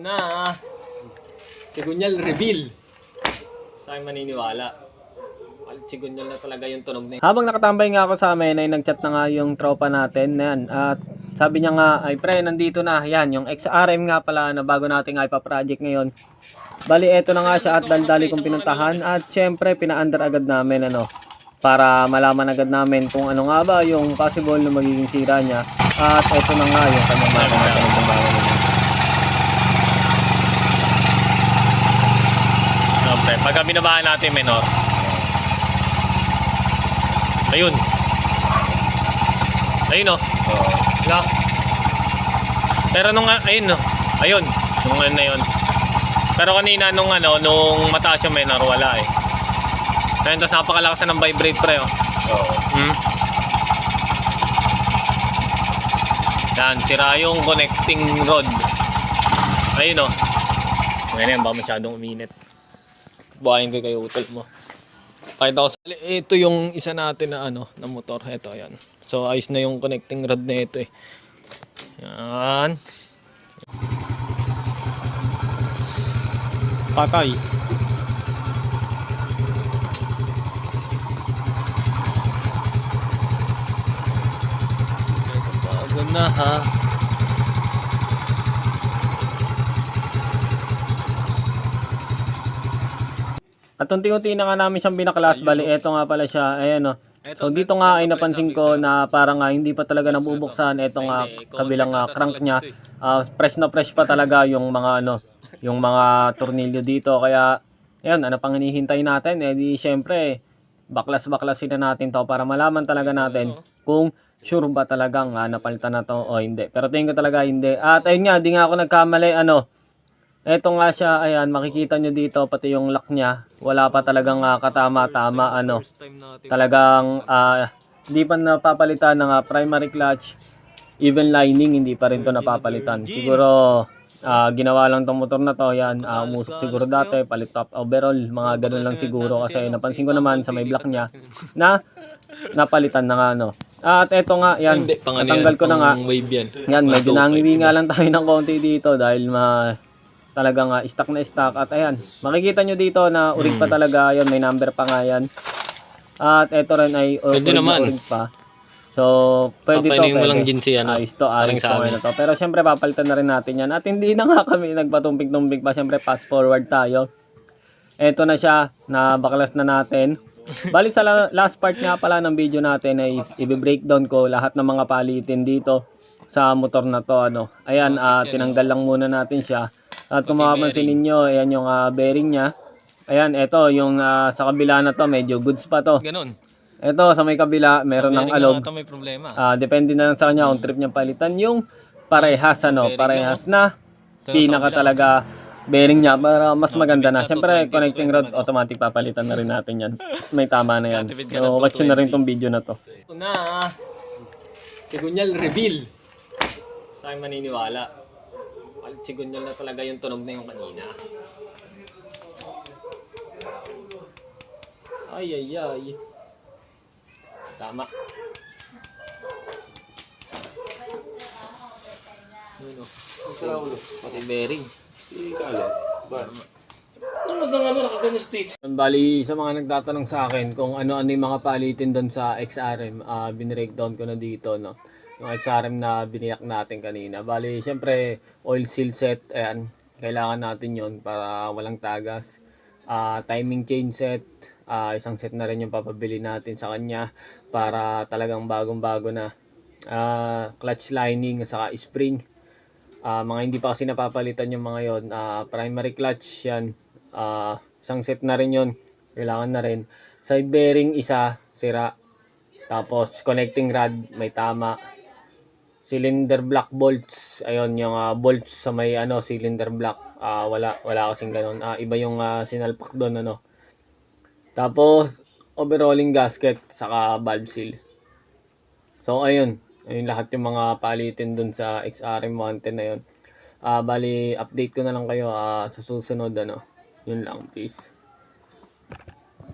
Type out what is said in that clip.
na si Gunyal reveal. Sa akin maniniwala. Si Gunyal na talaga yung tunog na yun. Habang nakatambay nga ako sa amin ay nagchat na nga yung tropa natin na yan. At sabi niya nga ay pre nandito na yan yung XRM nga pala na bago nating iPa project ngayon. Bali eto na nga siya at daldali kong pinuntahan at syempre pina-under agad namin ano para malaman agad namin kung ano nga ba yung possible na magiging sira niya at eto na nga yung kanyang makina na pinagbabago niya. Siyempre, pagka binabahan natin menor. Ayun. Ayun oh. No. Pero nung ah, ayun no. Ayun, nung ano na yun. Pero kanina nung ano, nung mataas yung menor, wala eh. Ayun, tapos napakalakas na ng vibrate pre oh. Hmm. Yan, sira yung connecting rod. Ayun oh. Ngayon yan, baka masyadong uminit. Buhayin ko kayo utol mo. Pakita ko sa... Ito yung isa natin na ano, na motor. Ito, ayan. So, ayos na yung connecting rod na ito eh. Yan. Patay. Bago na ha. At unti-unti na nga namin siyang binaklas. Bali, eto nga pala siya. Ayan o. So dito nga ay napansin ko na parang nga hindi pa talaga nabubuksan. Eto nga kabilang nga crank niya. Ah, fresh na fresh pa talaga yung mga ano, yung mga tornilyo dito. Kaya, ayan, ano pang hinihintay natin? Eh di syempre, baklas-baklasin na natin to para malaman talaga natin kung sure ba talagang ah, napalitan na to o hindi. Pero tingin ko talaga hindi. At ayun nga, di nga ako nagkamali. Ano, Eto nga siya, ayan, makikita nyo dito, pati yung lock niya, wala pa talagang ah, katama-tama, ano, talagang, ah, hindi pa napapalitan ng ah, primary clutch, even lining, hindi pa rin to napapalitan. Siguro, ah, ginawa lang tong motor na to, yan, ah, umusok siguro dati, palit top overall, mga ganun lang siguro, kasi napansin ko naman sa may block niya, na, napalitan na nga, no. At eto nga, yan, natanggal ko na nga, yan, medyo nangiwi nga lang tayo ng konti dito dahil ma talagang uh, stock na stock at ayan, makikita nyo dito na urig pa talaga yan, may number pa nga yan. At ito rin ay uh, Pwede urig na naman. urig pa. So, pwede to, Papainin mo pwede. lang din si ano. Ayos to, ayos sa to, ano to. Pero syempre, papalitan na rin natin yan. At hindi na nga kami nagpatumpik-tumpik pa. Syempre, fast forward tayo. Ito na siya, nabaklas na natin. Bali sa la- last part nga pala ng video natin ay i-breakdown ko lahat ng mga palitin dito sa motor na to. Ano. Ayan, ah, tinanggal lang muna natin siya. At kung mapapansin ninyo, ayan yung ah, bearing niya. Ayan, ito yung ah, sa kabila na to, medyo goods pa to. Ganon. Ito sa may kabila, meron ng alog. Ito may problema. Ah, depende na lang sa kanya kung trip niya palitan yung parehas ano, parehas na pinaka talaga bearing niya para mas maganda na. Siyempre, connecting rod automatic papalitan na rin natin 'yan. May tama na 'yan. So, watch na rin tong video na to. Ito na si Gunyal reveal. Sa akin maniniwala. Si Gunyal na talaga yung tunog na yung kanina. Ay, ay, ay. Tama. Yun o. Ang sira ulo. Pati bearing. Si Kala. Ba? Ano nga mo? Bali, sa mga nagtatanong sa akin kung ano-ano yung mga palitin doon sa XRM, ah binreakdown ko na dito, no? Yung XRM na biniyak natin kanina. Bali, syempre, oil seal set, ayan, kailangan natin yon para walang tagas. Ah, timing chain set, ah, isang set na rin yung papabili natin sa kanya para talagang bagong-bago na. Ah, clutch lining, saka spring. Ah, mga hindi pa kasi napapalitan yung mga yon. Ah, primary clutch yan. Ah, isang set na rin yon. Kailangan na rin. Side bearing isa, sira. Tapos connecting rod may tama. Cylinder block bolts. Ayun yung ah, bolts sa may ano cylinder block. Ah, wala wala kasing ganun. Ah, iba yung ah, sinalpak doon ano. Tapos overhauling gasket saka valve seal. So ayun, ayun lahat yung mga palitin dun sa XRM 110 na yun. Ah, bali update ko na lang kayo ah, sa susunod ano. Yun lang, peace.